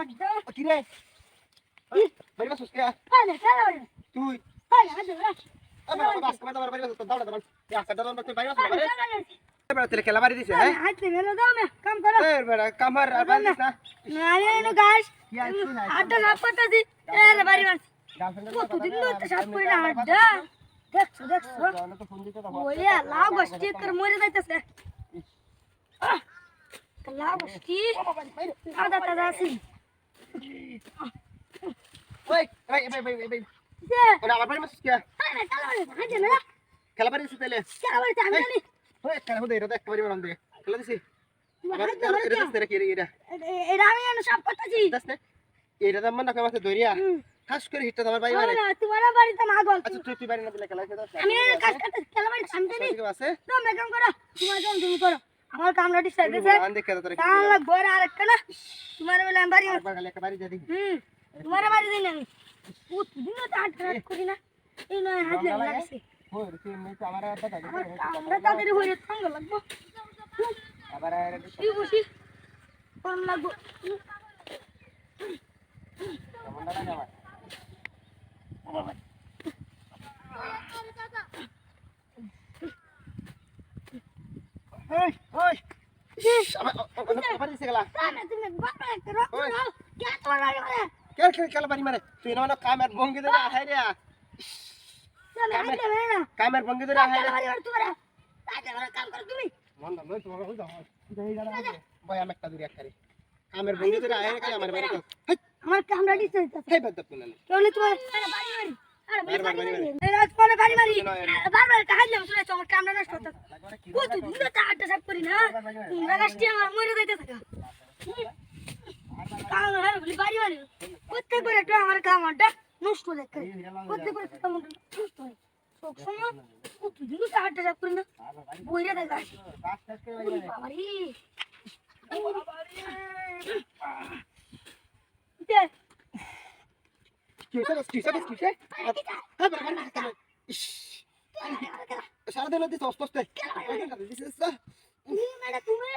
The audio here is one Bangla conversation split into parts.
আড্ডা। আরে চলো রে তুই আরে খেলা বাড়ি দিছে হ্যাঁ? হাতে মেলো দাও না কাম করো। এর বেড়া কামার আর বাড়ি না। নালে নো গাছ। আড্ডা সাফ করতেছি আরে বাড়ি মারছি কতদিন ধরে সাফ করি না আড্ডা? দেখছ দেখছ? ওয়া লাউ গোষ্ঠী কর মরে যাইতেছে। আহ, লাউ গোষ্ঠী আদা তাজা ওই ভাই ভাই ভাই ভাই ওরা আমার বাড়ি মাসিস কে? আরে খেলা দিছে তাইলে? কেন বাড়িতে আমি জানি। খেলা বাড়ি খেলা। খাস করে হিটটা তোমার বাড়ি মানে তোমার বাড়িতে না গল আচ্ছা তুই তুই বাড়ি না দিলে খেলা খেলা আমি কাজ করতে কেন বাড়িতে আমি জানি ঠিক আছে। তুমি কাম করো তোমার কাম তুমি করো। আমার কামটা ডিস্টার্ব দিছে আন দেখে তোর কাম লাগবে আর একটা না। তোমার বেলা বাড়ি একবার খালি একটা বাড়ি যা দেখি হুম তোমার বাড়ি দিন আমি। প্রতিদিন তো আট রাত করি না। এই নয় হাত তো আমার তাদের হয়ে সঙ্গ লাগবো। আবার লাগবো। মানে খেলা বাড়ি মারে তুই না কামের ভঙ্গি আহাই রে। না কামের ভঙ্গি ধরে গাড়া বয় আমি একটা দূরে একটা কামের ভঙ্গি ধরে আহাই রে আমার বাড়ি আমার কামটা ডিস্টার্ব দিতেছে বাদ তুমি না তাহলে তোমার বাড়ি বাড়ি। আমার নষ্ট বাড়ি প্রত্যেক করে আমার নষ্ট হয়ে যায় প্রত্যেক করে সব সময় প্রতিদিন তো আটটা সাফ করি না। বইরে দেয় গাছ কাজ শেষ করে ওরে বাবারে ওরে বাবারে দে কি হইছে কি হইছে কি হইছে বড় বড় কামে সারা দিন দিতে অস্ত অস্তে ম্যাডাম তুমি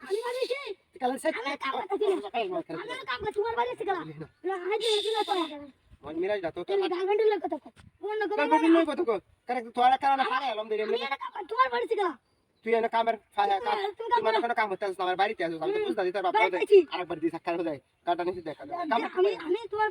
আমি বাড়ি এসে কাল সে আমার কামটা দিলে আমার কামটা তোমার বাড়ি এসে গেলাম। না। আজ এসে না তো। মন মিরাজ দাও তো গার্মেন্টের লোক কথা কও। অন্য তোর কোনো বিভিন্ন কত কো কারে তোরা কারণে হারে আলম দে আমি তোমার বাড়ি এসে তুই এনে কামের ফায়া কাম তুই মানে কোনো কাম হতে আমার বাড়িতে আসো আমি বুঝতে দিতে বাবা আরেকবার দিস সাক্ষাৎ হয়ে যায় কাটা নিচে দেখা আমি আমি তোমার